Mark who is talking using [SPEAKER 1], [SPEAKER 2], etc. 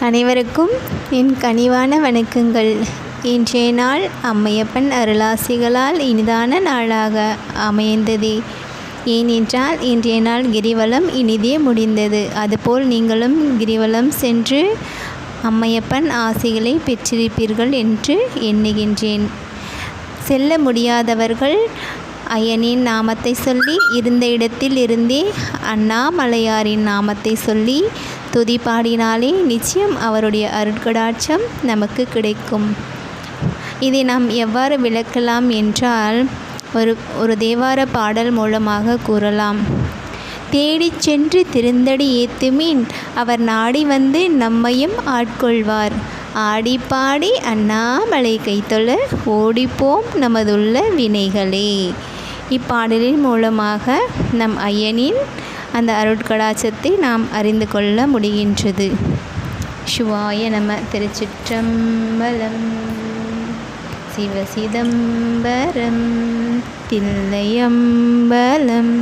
[SPEAKER 1] அனைவருக்கும் என் கனிவான வணக்கங்கள். இன்றைய நாள் அம்மையப்பன் அருளாசிகளால் இனிதான நாளாக அமைந்தது. ஏனென்றால் இன்றைய நாள் கிரிவலம் இனிதே முடிந்தது. அதுபோல் நீங்களும் கிரிவலம் சென்று அம்மையப்பன் ஆசிகளை பெற்றிருப்பீர்கள் என்று எண்ணுகின்றேன். செல்ல முடியாதவர்கள் ஐயனின் நாமத்தை சொல்லி இருந்த இடத்தில் இருந்தே அண்ணாமலையாரின் நாமத்தை சொல்லி துதி பாடினாலே நிச்சயம் அவருடைய அருட்கடாட்சம் நமக்கு கிடைக்கும். இதை நாம் எவ்வாறு விளக்கலாம் என்றால் ஒரு ஒரு தேவார பாடல் மூலமாக கூறலாம். தேடிச் சென்று திருந்தடி ஏத்துமீன் அவர் நாடி வந்து நம்மையும் ஆட்கொள்வார். ஆடிப்பாடி அண்ணாமலை கைத்தொழ ஓடிப்போம் நமதுள்ள வினைகளே. இப்பாடலின் மூலமாக நம் ஐயனின் அந்த அருட்கடாச்சத்தை நாம் அறிந்து கொள்ள முடிகின்றது. சிவாய நம திருச்சிற்றம்பலம். சிவசிதம்பரம் தில்லையம்பலம்.